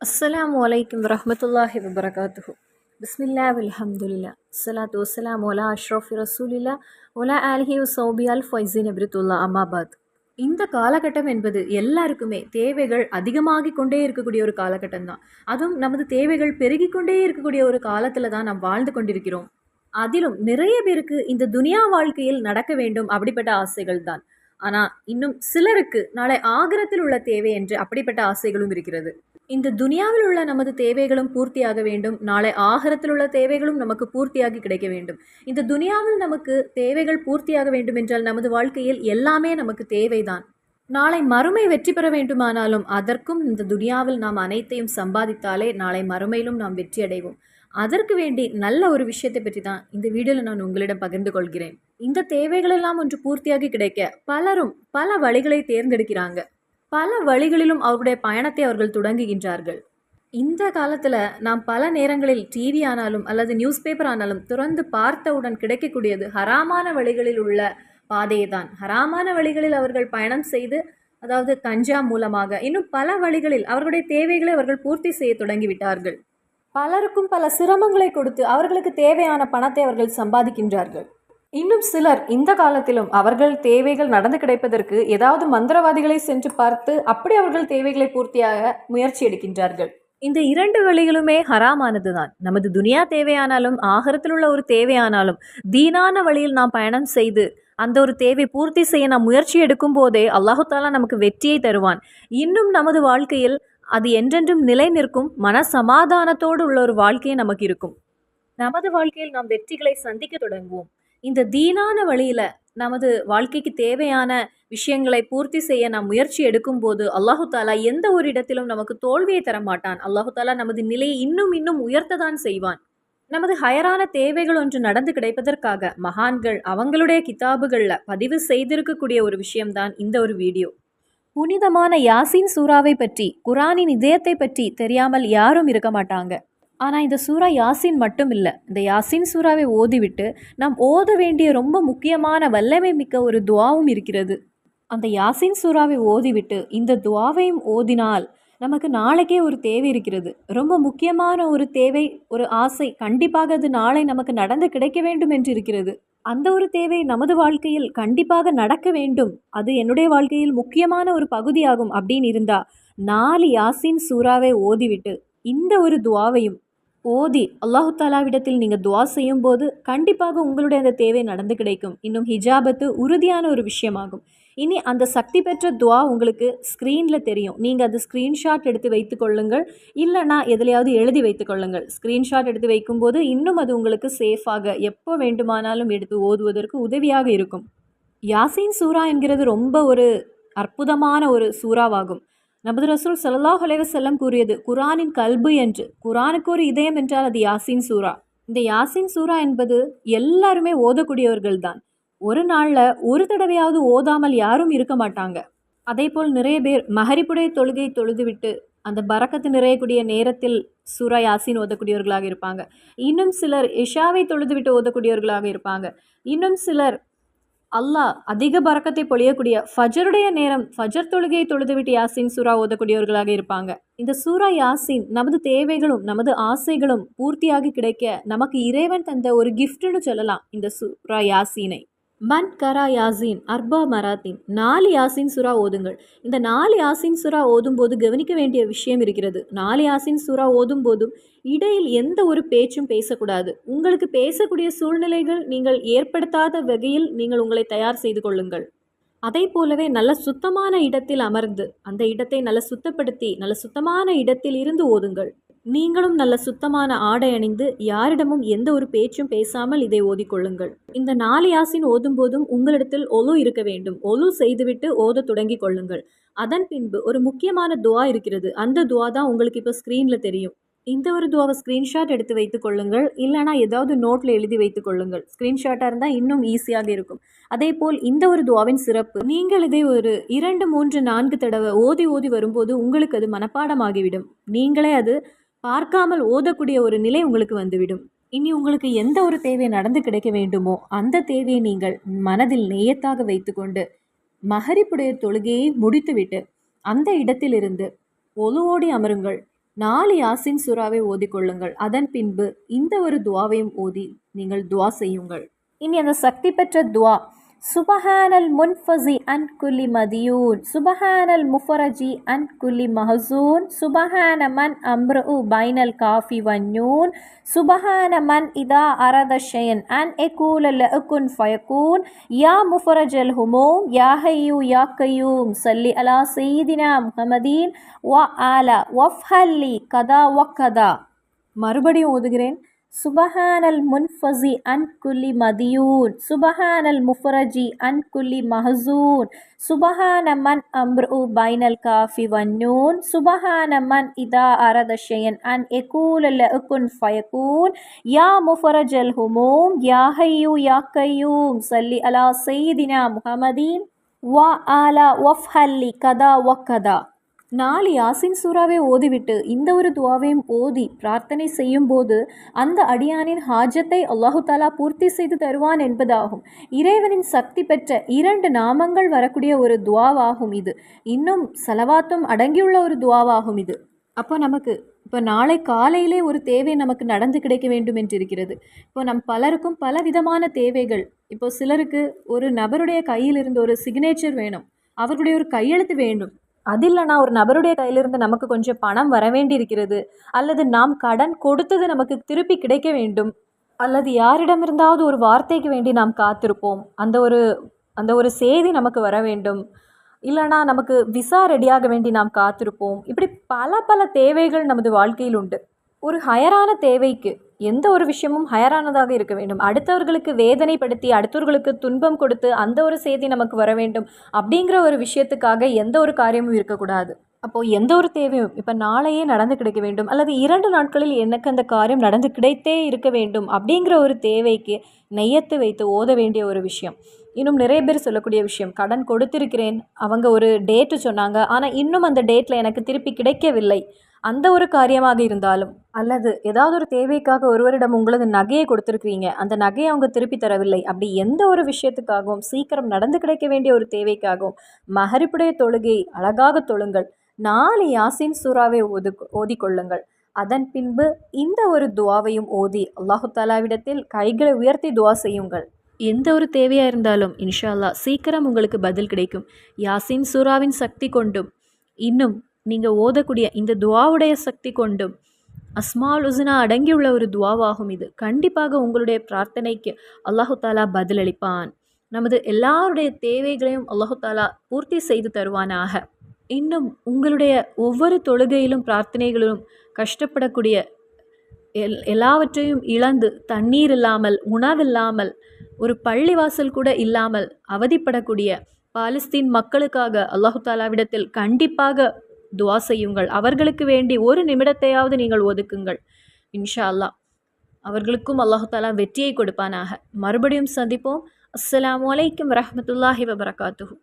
அஸ்லாம் வலைக்கம் வரமத்துல்லாஹி வபரகாத்து பிஸ்மில்லா அலஹம்துல்லா சலாத்து வசலாம் ஒலா அஷ்ரஃபி ரசூலில்லா ஒலா ஆலிஹி சௌபி அல் ஃபைசின் அப்ரித்துல்லா அம்மாபாத் இந்த காலகட்டம் என்பது எல்லாருக்குமே தேவைகள் அதிகமாகிக் கொண்டே இருக்கக்கூடிய ஒரு காலகட்டம் தான். அதுவும் நமது தேவைகள் பெருகிக்கொண்டே இருக்கக்கூடிய ஒரு காலத்தில் தான் நாம் வாழ்ந்து கொண்டிருக்கிறோம். அதிலும் நிறைய பேருக்கு இந்த துனியா வாழ்க்கையில் நடக்க வேண்டும் அப்படிப்பட்ட ஆசைகள் தான். ஆனால் இன்னும் சிலருக்கு நாளை ஆகிரத்தில் உள்ள தேவை என்று அப்படிப்பட்ட ஆசைகளும் இருக்கிறது. இந்த துனியாவில் உள்ள நமது தேவைகளும் பூர்த்தியாக வேண்டும். நாளை ஆகரத்தில் உள்ள தேவைகளும் நமக்கு பூர்த்தியாகி கிடைக்க வேண்டும். இந்த துனியாவில் நமக்கு தேவைகள் பூர்த்தியாக வேண்டும் என்றால் நமது வாழ்க்கையில் எல்லாமே நமக்கு தேவைதான். நாளை மறுமை வெற்றி பெற வேண்டுமானாலும் அதற்கும் இந்த துனியாவில் நாம் அனைத்தையும் சம்பாதித்தாலே நாளை மறுமையிலும் நாம் வெற்றி அடைவோம். அதற்கு வேண்டி நல்ல ஒரு விஷயத்தை பற்றி தான் இந்த வீடியோவில் நான் உங்களிடம் பகிர்ந்து கொள்கிறேன். இந்த தேவைகளெல்லாம் ஒன்று பூர்த்தியாகி கிடைக்க பலரும் பல வழிகளை தேர்ந்தெடுக்கிறாங்க. பல வழிகளிலும் அவருடைய பயணத்தை அவர்கள் தொடங்குகின்றார்கள். இந்த காலத்தில் நாம் பல நேரங்களில் டிவி ஆனாலும் அல்லது நியூஸ் பேப்பர் ஆனாலும் திறந்து பார்த்தவுடன் கிடைக்கக்கூடியது ஹராமான வழிகளில் உள்ள பாதையை தான் ஹராமான வழிகளில் அவர்கள் பயணம் செய்து அதாவது கஞ்சா மூலமாக இன்னும் பல வழிகளில் அவர்களுடைய தேவைகளை அவர்கள் பூர்த்தி செய்ய தொடங்கிவிட்டார்கள். பலருக்கும் பல சிரமங்களை கொடுத்து அவர்களுக்கு தேவையான பணத்தை அவர்கள் சம்பாதிக்கின்றார்கள். இன்னும் சிலர் இந்த காலத்திலும் அவர்கள் தேவைகள் நடந்து கிடைப்பதற்கு ஏதாவது மந்திரவாதிகளை சென்று பார்த்து அப்படி அவர்கள் தேவைகளை பூர்த்தியாக முயற்சி எடுக்கின்றார்கள். இந்த இரண்டு வழிகளுமே ஹராமானது தான் நமது துனியா தேவையானாலும் ஆகரத்தில் உள்ள ஒரு தேவையானாலும் தீனான வழியில் நாம் பயணம் செய்து அந்த ஒரு தேவை பூர்த்தி செய்ய நாம் முயற்சி எடுக்கும் போதே அல்லாஹு தாலா நமக்கு வெற்றியை தருவான். இன்னும் நமது வாழ்க்கையில் அது என்றென்றும் நிலை நிற்கும் மன சமாதானத்தோடு உள்ள ஒரு வாழ்க்கையே நமக்கு இருக்கும். நமது வாழ்க்கையில் நாம் வெற்றிகளை சந்திக்க தொடங்குவோம். இந்த தீனான வழியில் நமது வாழ்க்கைக்கு தேவையான விஷயங்களை பூர்த்தி செய்ய நாம் முயற்சி எடுக்கும் போது அல்லாஹு தாலா எந்த ஒரு இடத்திலும் நமக்கு தோல்வியை தர மாட்டான் அல்லாஹு தாலா நமது நிலையை இன்னும் இன்னும் உயர்த்ததான் செய்வான். நமது ஹயரான தேவைகள் ஒன்று நடந்து கிடைப்பதற்காக மகான்கள் அவங்களுடைய கிதாபுகளில் பதிவு செய்திருக்கக்கூடிய ஒரு விஷயம்தான் இந்த ஒரு வீடியோ. புனிதமான யாசின் சூறாவை பற்றி குரானின் இதயத்தை பற்றி தெரியாமல் யாரும் இருக்க மாட்டாங்க. ஆனால் இந்த சூறா யாசின் மட்டும் இல்லை இந்த யாசின் சூறாவை ஓதிவிட்டு நாம் ஓத வேண்டிய ரொம்ப முக்கியமான வல்லமை மிக்க ஒரு துவாவும் இருக்கிறது. அந்த யாசின் சூறாவை ஓதிவிட்டு இந்த துவாவையும் ஓதினால் நமக்கு நாளைக்கே ஒரு தேவை இருக்கிறது. ரொம்ப முக்கியமான ஒரு தேவை ஒரு ஆசை கண்டிப்பாக அது நாளை நமக்கு நடந்து கிடைக்க வேண்டும் என்று இருக்கிறது. அந்த ஒரு தேவை நமது வாழ்க்கையில் கண்டிப்பாக நடக்க வேண்டும். அது என்னுடைய வாழ்க்கையில் முக்கியமான ஒரு பகுதியாகும் அப்படின்னு இருந்தா நாலு யாசின் சூறாவை ஓதிவிட்டு இந்த ஒரு துவாவையும் ஓதி அல்லாஹு தாலாவிடத்தில் நீங்கள் துவா செய்யும் போது கண்டிப்பாக உங்களுடைய அந்த தேவை நடந்து கிடைக்கும். இன்னும் ஹிஜாபத்து உறுதியான ஒரு விஷயமாகும். இனி அந்த சக்தி பெற்ற துவா உங்களுக்கு ஸ்க்ரீனில் தெரியும். நீங்கள் அது ஸ்க்ரீன்ஷாட் எடுத்து வைத்து கொள்ளுங்கள். இல்லைனா எதுலையாவது எழுதி வைத்து கொள்ளுங்கள். ஸ்க்ரீன்ஷாட் எடுத்து வைக்கும்போது இன்னும் அது உங்களுக்கு சேஃபாக எப்போ வேண்டுமானாலும் எடுத்து ஓதுவதற்கு உதவியாக இருக்கும். யாசின் சூரா என்கிறது ரொம்ப ஒரு அற்புதமான ஒரு சூறாவாகும். நமது ரசூல் சல்லாஹ் அலைவசல்லம் கூறியது குரானின் கல்பு என்று. குரானுக்கு ஒரு இதயம் என்றால் அது யாசின் சூரா இந்த யாசின் சூரா என்பது எல்லாருமே ஓதக்கூடியவர்கள் தான் ஒரு நாளில் ஒரு தடவையாவது ஓதாமல் யாரும் இருக்க மாட்டாங்க. அதே போல் நிறைய பேர் மகரிப்புடைய தொழுகை தொழுதுவிட்டு அந்த பறக்கத்து நிறையக்கூடிய நேரத்தில் சூரா யாசின் ஓதக்கூடியவர்களாக இருப்பாங்க. இன்னும் சிலர் இஷாவை தொழுதுவிட்டு ஓதக்கூடியவர்களாக இருப்பாங்க. இன்னும் சிலர் அல்லாஹ் அதிக பறக்கத்தை பொழியக்கூடிய ஃபஜருடைய நேரம் ஃபஜர் தொழுகையை தொழுதுவிட்டு யாசின் சூரா ஓதக்கூடியவர்களாக இருப்பாங்க. இந்த சூரா யாசின் நமது தேவைகளும் நமது ஆசைகளும் பூர்த்தியாகி கிடைக்க நமக்கு இறைவன் தந்த ஒரு கிஃப்ட்னு சொல்லலாம் இந்த சூரா யாசீனை. மன் கரா யாசின் அர்பா மராத்தின் நாலு யாசின் சுறா ஓதுங்கள். இந்த நாலு யாசின் சுறா ஓதும்போது கவனிக்க வேண்டிய விஷயம் இருக்கிறது. நாலு யாசின் சுறா ஓதும் போதும் இடையில் எந்த ஒரு பேச்சும் பேசக்கூடாது. உங்களுக்கு பேசக்கூடிய சூழ்நிலைகள் நீங்கள் ஏற்படுத்தாத வகையில் நீங்கள் உங்களை தயார் செய்து கொள்ளுங்கள். அதை போலவே நல்ல சுத்தமான இடத்தில் அமர்ந்து அந்த இடத்தை நல்ல சுத்தப்படுத்தி நல்ல சுத்தமான இடத்தில் இருந்து ஓதுங்கள். நீங்களும் நல்ல சுத்தமான ஆடை அணிந்து யாரிடமும் எந்த ஒரு பேச்சும் பேசாமல் இதை ஓதிக்கொள்ளுங்கள். இந்த நாலு யாசின் ஓதும் போதும் உங்களிடத்தில் ஒலு இருக்க வேண்டும். ஒலு செய்துவிட்டு ஓத தொடங்கி கொள்ளுங்கள். அதன் பின்பு ஒரு முக்கியமான துவா இருக்கிறது. அந்த துவா தான் உங்களுக்கு இப்போ ஸ்க்ரீனில் தெரியும். இந்த ஒரு துவாவை ஸ்க்ரீன்ஷாட் எடுத்து வைத்துக் கொள்ளுங்கள். இல்லைனா ஏதாவது நோட்டில் எழுதி வைத்துக் கொள்ளுங்கள். ஸ்க்ரீன்ஷாட்டாக இருந்தால் இன்னும் ஈஸியாக இருக்கும். அதே போல் இந்த ஒரு துவாவின் சிறப்பு. நீங்கள் இதை ஒரு இரண்டு மூன்று நான்கு தடவை ஓதி ஓதி வரும்போது உங்களுக்கு அது மனப்பாடமாகிவிடும். நீங்களே அது பார்க்காமல் ஓதக்கூடிய ஒரு நிலை உங்களுக்கு வந்துவிடும். இனி உங்களுக்கு எந்த ஒரு தேவை நடந்து கிடைக்க வேண்டுமோ அந்த தேவையை நீங்கள் மனதில் நேயத்தாக வைத்துக்கொண்டு மகரிப்புடைய தொழுகையை முடித்துவிட்டு அந்த இடத்திலிருந்து ஒலுவோடி அமருங்கள். நாலு யாசின் சுறாவை ஓதிக்கொள்ளுங்கள் அதன் பின்பு இந்த ஒரு துவாவையும் ஓதி நீங்கள் துவா செய்யுங்கள். இனி அந்த சக்தி பெற்ற துவா சுபஹானல் முன்ஃபசி அன் குலி மதியூன். சுபஹானல் முஃபரஜி அன் குலி மஹசூன். சுபஹான மன் அம்ரு பைனல் காஃபி வன்யூன் சுபஹான மன் இதா அரத ஷயன் அன் எகூல லகுன் ஃபயகூன். யா முஃபரஜல் ஹுமோம் யா ஹையூ யா கய்யூம் சல்லி அலா செய்தினா முகமதீன் வ ஆல வஃப்ஹல்லி கதா வ கதா. மறுபடியும் ஓதுகிறேன். சுபஹானல் முன்ஃபசி அன் குல்லி மதியூன் சுபஹானல் முஃபரஜி அன் குல்லி மஹசூன் சுபஹான மன் அம்ரு பைனல் காஃபி வன்னூன் சுபஹான மன் இதா அரத ஷயன் அன் எகூல லஅகுன் ஃபயகூன் யா முஃபரஜல் ஹுமூம் யா ஹையூ யா கய்யூம் சல்லி அலா சையிதினா முஹம்மதீன் வ ஆலா வஃப்ஹல்லி கதா வ கதா நாலு யாசின் சூறாவை ஓதிவிட்டு இந்த ஒரு துவாவையும் ஓதி பிரார்த்தனை செய்யும்போது அந்த அடியானின் ஹாஜத்தை அல்லாஹு தாலா பூர்த்தி செய்து தருவான் என்பதாகும். இறைவனின் சக்தி பெற்ற இரண்டு நாமங்கள் வரக்கூடிய ஒரு துவாவாகும் இது. இன்னும் செலவாத்தும் அடங்கியுள்ள ஒரு துவாவாகும் இது. அப்போ நமக்கு இப்போ நாளை காலையிலே ஒரு தேவை நமக்கு நடந்து கிடைக்க வேண்டும் என்று இருக்கிறது இப்போ நம் பலருக்கும் பல விதமான தேவைகள். இப்போ சிலருக்கு ஒரு நபருடைய கையில் இருந்து ஒரு சிக்னேச்சர் வேணும். அவர்களுடைய ஒரு கையெழுத்து வேண்டும். அது இல்லைனா ஒரு நபருடைய கையிலிருந்து நமக்கு கொஞ்சம் பணம் வர வேண்டி இருக்கிறது அல்லது நாம் கடன் கொடுத்தது நமக்கு திருப்பி கிடைக்க வேண்டும். அல்லது யாரிடமிருந்தாவது ஒரு வார்த்தைக்கு வேண்டி நாம் காத்திருப்போம். அந்த ஒரு அந்த ஒரு செய்தி நமக்கு வர வேண்டும். இல்லைனா நமக்கு விசா ரெடியாக வேண்டி நாம் காத்திருப்போம். இப்படி பல பல தேவைகள் நமது வாழ்க்கையில் உண்டு ஒரு ஹயரான தேவைக்கு எந்த ஒரு விஷயமும் ஹயரானதாக இருக்க வேண்டும். அடுத்தவர்களுக்கு வேதனைப்படுத்தி அடுத்தவர்களுக்கு துன்பம் கொடுத்து அந்த ஒரு செய்தி நமக்கு வர வேண்டும் அப்படிங்கிற ஒரு விஷயத்துக்காக எந்த ஒரு காரியமும் இருக்கக்கூடாது. அப்போது எந்த ஒரு தேவையும் இப்போ நாளையே நடந்து கிடைக்க வேண்டும் அல்லது இரண்டு நாட்களில் எனக்கு அந்த காரியம் நடந்து கிடைத்தே இருக்க வேண்டும் அப்படிங்கிற ஒரு தேவைக்கு நெய்யத்து வைத்து ஓத வேண்டிய ஒரு விஷயம். இன்னும் நிறைய பேர் சொல்லக்கூடிய விஷயம் கடன் கொடுத்திருக்கிறேன். அவங்க ஒரு டேட்டு சொன்னாங்க. ஆனால் இன்னும் அந்த டேட்டில் எனக்கு திருப்பி கிடைக்கவில்லை. அந்த ஒரு காரியமாக இருந்தாலும் அல்லது ஏதாவது ஒரு தேவைக்காக ஒருவரிடம் உங்களது நகையை கொடுத்துருக்கிறீங்க அந்த நகையை அவங்க திருப்பி தரவில்லை அப்படி எந்த ஒரு விஷயத்துக்காகவும் சீக்கிரம் நடந்து கிடைக்க வேண்டிய ஒரு தேவைக்காகவும் மகரிப்புடைய தொழுகை அழகாக தொழுங்கள். நாலு யாசின் சூறாவை ஓது ஓதிக்கொள்ளுங்கள். அதன் பின்பு இந்த ஒரு துவாவையும் ஓதி அல்லாஹு தாலாவிடத்தில் கைகளை உயர்த்தி துவா செய்யுங்கள். எந்த ஒரு தேவையாக இருந்தாலும் இன்ஷா அல்லாஹ் சீக்கிரம் உங்களுக்கு பதில் கிடைக்கும். யாசின் சூறாவின் சக்தி கொண்டும் இன்னும் நீங்கள் ஓதக்கூடிய இந்த துவாவுடைய சக்தி கொண்டும் அஸ்மால் உசுனா அடங்கியுள்ள ஒரு துவாவாகும் இது. கண்டிப்பாக உங்களுடைய பிரார்த்தனைக்கு அல்லாஹு தாலா பதிலளிப்பான். நமது எல்லாருடைய தேவைகளையும் அல்லாஹு தாலா பூர்த்தி செய்து தருவானாக. இன்னும் உங்களுடைய ஒவ்வொரு தொழுகையிலும் பிரார்த்தனைகளிலும் கஷ்டப்படக்கூடிய எல் எல்லாவற்றையும் இழந்து தண்ணீர் இல்லாமல் உணவில்லாமல் ஒரு பள்ளிவாசல் கூட இல்லாமல் அவதிப்படக்கூடிய பாலஸ்தீன் மக்களுக்காக அல்லாஹு தாலாவிடத்தில் கண்டிப்பாக துவா செய்யுங்கள். அவர்களுக்கு வேண்டி ஒரு நிமிடத்தையாவது நீங்கள் ஒதுக்குங்கள். இன்ஷா அல்லாஹ் அவர்களுக்கும் அல்லாஹாலா வெற்றியை கொடுப்பானாக. மறுபடியும் சந்திப்போம். அஸ்லாம் வலைக்கம் வரமத்துல்லாஹி வபரகாத்துஹூ.